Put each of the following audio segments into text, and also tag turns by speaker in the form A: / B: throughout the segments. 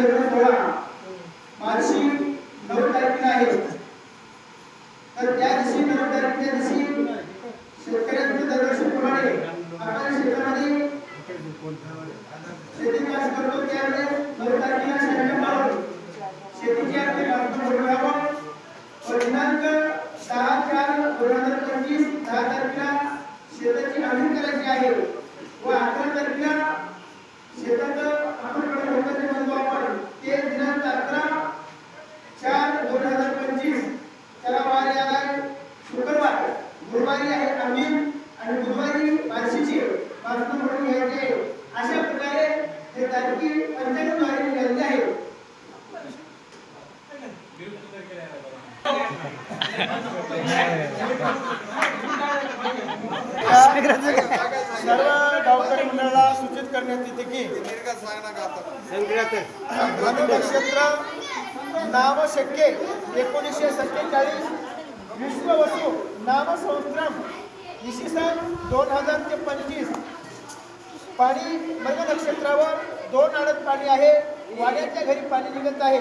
A: दोन हजार सोळा नऊ तारखेला आहे. तर त्या दिवशी नऊ तारखेच्या दिवशी शेतकऱ्यांचं दरवर्षीप्रमाणे आपण शेतामध्ये शेती कास करतो त्यावेळेस नऊ तारखेला शेतात मारून शेतीची आपली कामं बोलवावं व दिनांक दहा चार दोन हजार पंचवीस दहा तारखेला शेताची नांगरणी करायची आहे व अकरा तारखेला शेतात आपण होतं म्हणतो आपण ते दिनांक अकरा चार दोन हजार पंचवीस त्याला वार आलाय शुक्रवार गुरुवारी आहे अमीन आणि बुधवारी बार्शीची पाहिजे अशा प्रकारे हे तारखी पंचांगद्वारे निघालेले आहे.
B: सर्व डॉक्टर मंडळाला सूचित करण्यात येते की क्षेत्र नाव शक्य एकोणीसशे सत्तेचाळीस विश्व वसू नाम संवत्सरम इसवी सन दोन हजार ते पंचवीस पाणी मृग नक्षत्रावर दोन आडत पाणी आहे. वाड्याच्या घरी पाणी निघत आहे.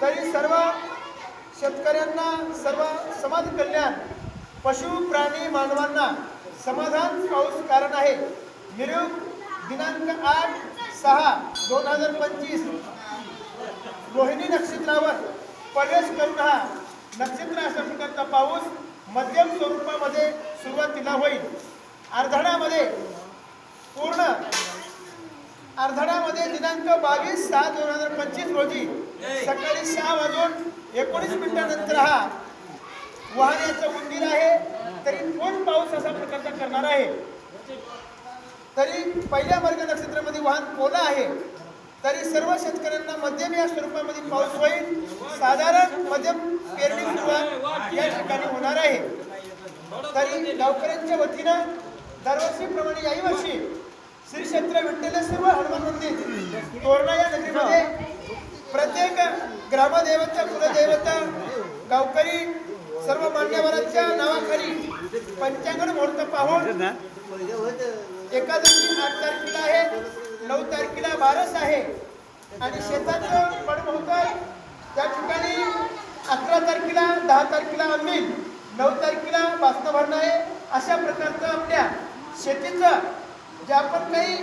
B: तरी सर्व शेतकऱ्यांना सर्व समाज कल्याण पशु प्राणी मानवांना समाधान पाऊस कारण आहे. मिरग दिनांक आठ सहा दोन हजार पंचवीस. रोहिणी नक्षत्रावर प्रवेश करून हा नक्षत्र अशा प्रकारचा पाऊस मध्यम स्वरूपामध्ये सुरुवातीला होईल. अर्धण्यामध्ये पूर्ण अर्धड्यामध्ये दिनांक बावीस सहा दोन हजार पंचवीस रोजी सकाळी सहा वाजून एकोणीस मिनिटानंतर हा वाहण्याचं उंदीर आहे. तरी कोण पाऊस असा प्रकारचा करणार आहे. तरी पहिल्या वर्ग नक्षत्रामध्ये वाहन पोला आहे. तरी सर्व शेतकऱ्यांना मध्यम या स्वरूपामध्ये पाऊस होईल. साधारण मध्यम पेरणी सुरुवात या ठिकाणी होणार आहे. तरी गावकऱ्यांच्या वतीनं दरवर्षीप्रमाणे याही वर्षी श्री क्षेत्र विठ्ठलेश्वर हनुमान मंदिर तोरणा या नगरीमध्ये प्रत्येक ग्रामदेवता कुलदेवता गावकरी सर्व मान्यवरांच्या नावाखाली पंचांगण मुहूर्त पाहून एकादशी आठ तारखेला आहे नऊ तारखेला बारस आहे आणि शेताचं पण होतं त्या ठिकाणी अकरा तारखेला दहा तारखेला आम्ही नऊ तारखेला वाचणं भरणं आहे. अशा प्रकारचं आपल्या शेतीचं जे आपण काही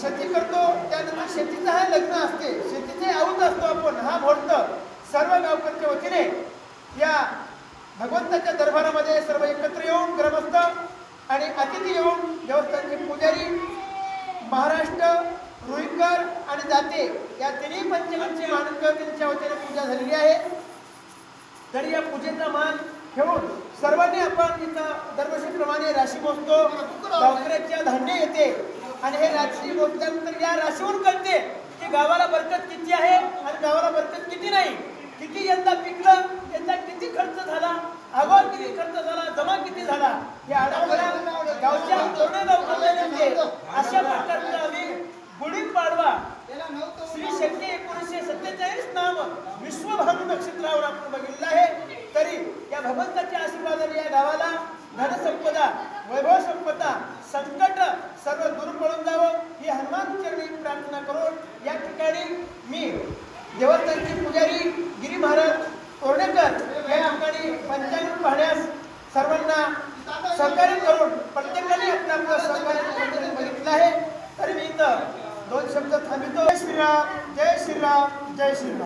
B: शेती करतो त्यानंतर शेतीचं हा लग्न असते. शेतीचे आऊत असतो आपण. हा मुहूर्त सर्व गावकऱ्यांच्या वतीने या भगवंताच्या दरबारामध्ये सर्व एकत्र येऊन ग्रमस्थ आणि अतिथी येऊन देवस्थानचे पुजारी महाराष्ट्र रुईकर आणि जाते या तिन्ही पंचमांची त्यांच्या वतीने पूजा झालेली आहे. तरी या पूजेचा मान ठेवून सर्वांनी आपण इथं त्याचप्रमाणे राशी मोजतो. गावकऱ्याच्या धान्य येते. आणि हे राशी मोजल्यानंतर या राशीवरून कळते की गावाला बरकत किती आहे आणि गावाला बरकत किती नाही. किती यंदा पिकलं यंदा किती खर्च झाला अगोदर किती खर्च झाला जमा किती झाला हे आढावा गावच्या पूर्ण गावकऱ्यांचे अशा प्रकारचं आम्ही गुढीपाडवा श्री शक्ती एकोणीसशे सत्तेचाळीस नाम विश्वभानू नक्षत्रावर आपण बघितलं आहे. तरी या भगवंताच्या आशीर्वादाने या गावाला धनसंपदा वैभव संपदा संकट सर्व दूर पळून जावं ही हनुमान चरणी प्रार्थना करून या ठिकाणी मी देवस्थानचे पुजारी गिरी महाराज तोरडेकर या ठिकाणी पंचांग पाहण्यास सर्वांना सहकार्य करून प्रत्येकाने आपलं आपलं सहकार्य बघितलं आहे. तरी मी इथं दोन शब्द थांबितो जय श्रीराम जय श्रीराम जय श्रीराम.